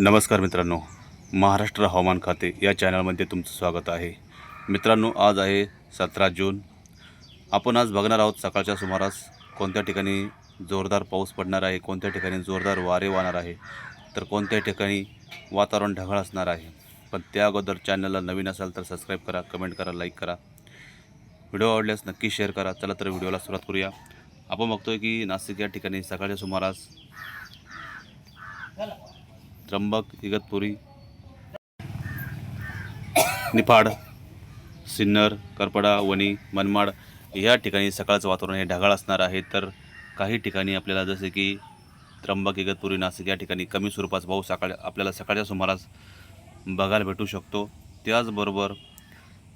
नमस्कार मित्रांनो महाराष्ट्र हवामान खाते या चॅनलमध्ये तुमचं स्वागत आहे. मित्रांनो आज आहे सतरा जून. आपण आज बघणार आहोत सकाळच्या सुमारास कोणत्या ठिकाणी जोरदार पाऊस पडणार आहे कोणत्या ठिकाणी जोरदार वारे वाहणार आहे तर कोणत्या ठिकाणी वातावरण ढगाळ असणार आहे. पण त्या अगोदर चॅनलला नवीन असाल तर सबस्क्राईब करा कमेंट करा लाईक करा. व्हिडिओ आवडल्यास नक्की शेअर करा. चला तर व्हिडिओला सुरुवात करूया. आपण बघतोय की नाशिक या ठिकाणी सकाळच्या सुमारास त्र्यंबक इगतपुरी निफाड सिन्नर करपडा वणी मनमाड या ठिकाणी सकाळचं वातावरण हे ढगाळ असणार आहे. तर काही ठिकाणी आपल्याला जसे की त्र्यंबक इगतपुरी नाशिक या ठिकाणी कमी स्वरूपाचा पाऊस सकाळ आपल्याला सकाळच्या सुमारास बघायला भेटू शकतो. त्याचबरोबर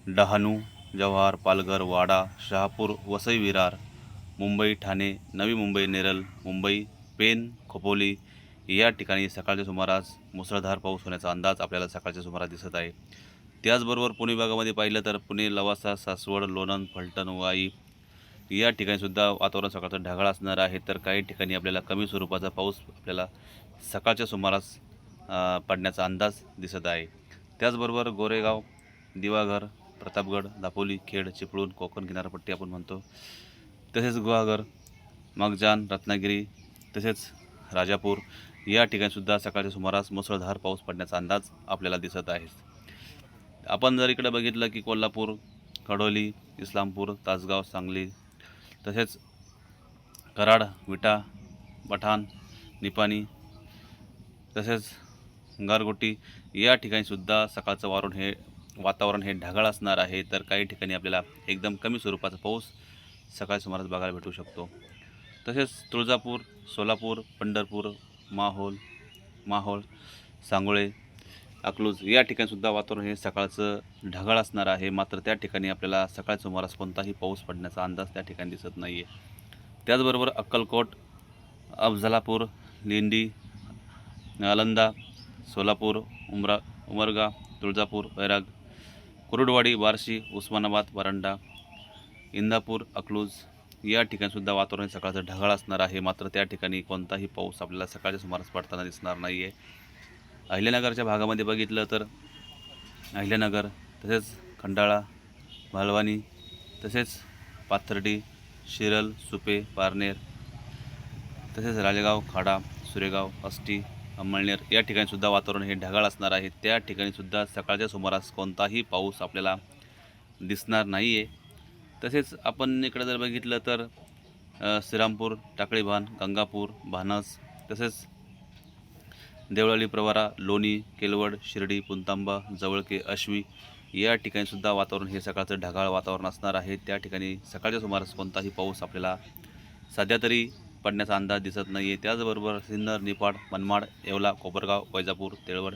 डहाणू जव्हार पालघर वाडा शहापूर वसई विरार मुंबई ठाणे नवी मुंबई नेरल मुंबई पेन खोपोली या ठिकाणी सकाळच्या सुमारास मुसळधार पाऊस होण्याचा अंदाज आपल्याला सकाळच्या सुमारास दिसत आहे. त्याचबरोबर पुणे भागामध्ये पाहिलं तर पुणे लवासा सासवड लोणंद फलटण वाई या ठिकाणीसुद्धा वातावरण सकाळचं ढगाळ असणार आहे. तर काही ठिकाणी आपल्याला कमी स्वरूपाचा पाऊस आपल्याला सकाळच्या सुमारास पडण्याचा अंदाज दिसत आहे. त्याचबरोबर गोरेगाव दिवाघर प्रतापगड दापोली खेड चिपळूण कोकण किनारपट्टी आपण म्हणतो. तसेच गुहागर मगजान रत्नागिरी तसेच राजापूर या ठिकाणीसुद्धा सकाळच्या सुमारास मुसळधार पाऊस पडण्याचा अंदाज आपल्याला दिसत आहे. आपण जर इकडे बघितलं की कोल्हापूर कडोली इस्लामपूर तासगाव सांगली तसेच कराड विटा पठाण निपाणी तसेच गारगोटी या ठिकाणीसुद्धा सकाळचं वारण हे वातावरण हे ढगाळ असणार आहे तर काही ठिकाणी आपल्याला एकदम कमी स्वरूपाचा पाऊस सकाळी सुमारास बघायला भेटू शकतो. तसेच तुळजापूर सोलापूर पंढरपूर माहोल माहोळ सांगोळे अकलूज या ठिकाणीसुद्धा वातावरण हे सकाळचं ढगाळ असणार आहे. मात्र त्या ठिकाणी आपल्याला सकाळच्या सुमारास कोणताही पाऊस पडण्याचा अंदाज त्या ठिकाणी दिसत नाही आहे त्याचबरोबर अक्कलकोट अफझलापूर लिंडी नालंदा सोलापूर उमरा उमरगा तुळजापूर वैराग कुरुडवाडी बार्शी उस्मानाबाद वारंडा इंदापूर अकलूज या ठिकाणीसुद्धा वातावरण सकाळचं ढगाळ असणार आहे. मात्र त्या ठिकाणी कोणताही पाऊस आपल्याला सकाळच्या सुमारास पडताना दिसणार नाही आहे अहिल्यानगरच्या भागामध्ये बघितलं तर अहिल्यानगर तसेच खंडाळा भालवानी तसेच पाथर्डी शिरल सुपे पारनेर तसेच राजेगाव खाडा सुरेगाव अष्टी अंमळनेर या ठिकाणीसुद्धा वातावरण हे ढगाळ असणार आहे. त्या ठिकाणीसुद्धा सकाळच्या सुमारास कोणताही पाऊस आपल्याला दिसणार नाही आहे तसेच आपण इकडे जर बघितलं तर श्रीरामपूर टाकळीभान गंगापूर भानस तसेच देवळाली प्रवारा लोणी केलवड शिर्डी पुंतांबा जवळके अश्वी या ठिकाणीसुद्धा वातावरण हे सकाळचं ढगाळ वातावरण असणार आहे. त्या ठिकाणी सकाळच्या सुमारास कोणताही पाऊस आपल्याला सध्या तरी पडण्याचा अंदाज दिसत नाही आहे त्याचबरोबर सिन्नर निपाड मनमाड येवला कोपरगाव वैजापूर तेळवड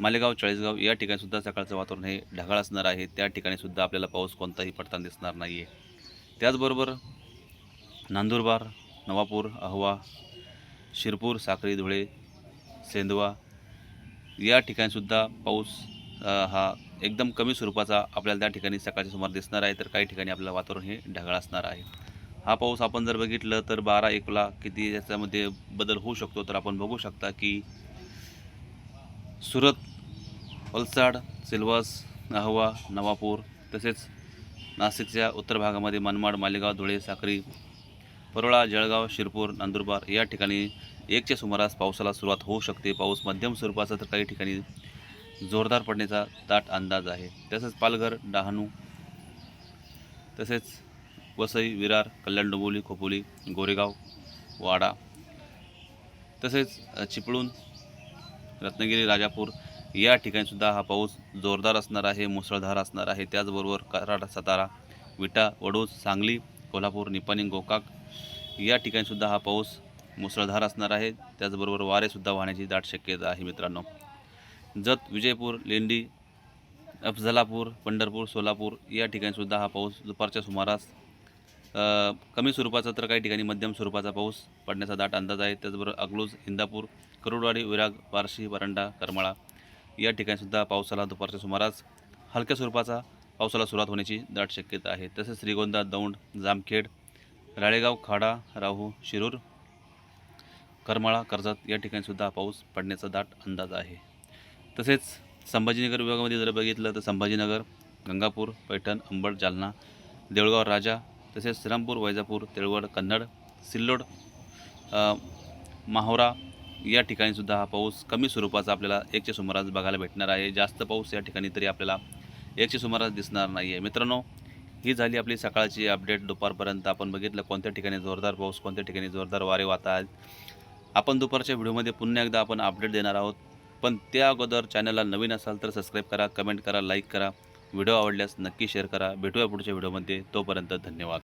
मालेगाव चाळीसगाव या ठिकाणीसुद्धा सकाळचं वातावरण हे ढगाळ असणार आहे. त्या ठिकाणीसुद्धा आपल्याला पाऊस कोणताही पडताना दिसणार नाही आहे त्याचबरोबर नांदुरबार नवापूर अहवा शिरपूर साक्री धुळे सेंदवा या ठिकाणीसुद्धा पाऊस हा एकदम कमी स्वरूपाचा आपल्याला त्या ठिकाणी सकाळच्या सुमार दिसणार आहे. तर काही ठिकाणी आपलं वातावरण हे ढगाळ असणार आहे. हा पाऊस आपण जर बघितलं तर बारा एकला किती याच्यामध्ये बदल होऊ शकतो तर आपण बघू शकता की सुरत वलसाड सिल्वास अहवा नवापूर तसेच नाशिकच्या उत्तर भागामध्ये मनमाड मालेगाव धुळे साक्री परोळा जळगाव शिरपूर नंदुरबार या ठिकाणी एकच्या सुमारास पावसाला सुरुवात होऊ शकते. पाऊस मध्यम स्वरूपाचा तर काही ठिकाणी जोरदार पडण्याचा दाट अंदाज आहे. तसेच पालघर डहाणू तसेच वसई विरार कल्याण डोंबोली खोपोली गोरेगाव वाडा तसेच चिपळूण रत्नागिरी राजापूर या ठिकाणीसुद्धा हा पाऊस जोरदार असणार आहे मुसळधार असणार आहे. त्याचबरोबर कराड सातारा विटा वडोज सांगली कोल्हापूर निपाणी गोकाक या ठिकाणीसुद्धा हा पाऊस मुसळधार असणार आहे. त्याचबरोबर वारेसुद्धा वाहण्याची दाट शक्यता आहे मित्रांनो. जत विजयपूर लेंडी अफजलापूर पंढरपूर सोलापूर या ठिकाणीसुद्धा हा पाऊस दुपारच्या सुमारास कमी स्वरूपाचा तर काही ठिकाणी मध्यम स्वरूपाचा पाऊस पडण्याचा दाट अंदाज आहे. त्याचबरोबर अकलूज इंदापूर करुडवाडी विराग बार्शी वरंडा करमाळा या ठिकाणीसुद्धा पावसाला दुपारच्या सुमारास हलक्या स्वरूपाचा पावसाला सुरुवात होण्याची दाट शक्यता आहे. तसेच श्रीगोंदा दौंड जामखेड राळेगाव खाडा राहू शिरूर करमाळा कर्जत या ठिकाणीसुद्धा पाऊस पडण्याचा दाट अंदाज आहे. तसेच संभाजीनगर विभागामध्ये जर बघितलं तर संभाजीनगर गंगापूर पैठण अंबड जालना देऊळगाव राजा तसेच श्रीरामपूर वैजापूर तेळवड कन्नड सिल्लोड माहोरा या ठिकाणी सुद्धा हा पाऊस कमी स्वरूपाचा आपल्याला एकच्या सुमारास बघायला भेटणार आहे. जास्त पाऊस या ठिकाणी तरी आपल्याला एकच्या सुमारास दिसणार नाही आहे मित्रांनो ही झाली आपली सकाळची अपडेट दुपारपर्यंत आपण बघितलं कोणत्या ठिकाणी जोरदार पाऊस कोणत्या ठिकाणी जोरदार वारे वाहत आहेत. आपण दुपारच्या व्हिडिओमध्ये पुन्हा एकदा आपण अपडेट देणार आहोत. पण त्या अगोदर चॅनलला नवीन असाल तर सबस्क्राईब करा कमेंट करा लाईक करा. व्हिडिओ आवडल्यास नक्की शेअर करा. भेटूया पुढच्या व्हिडिओमध्ये. तोपर्यंत धन्यवाद.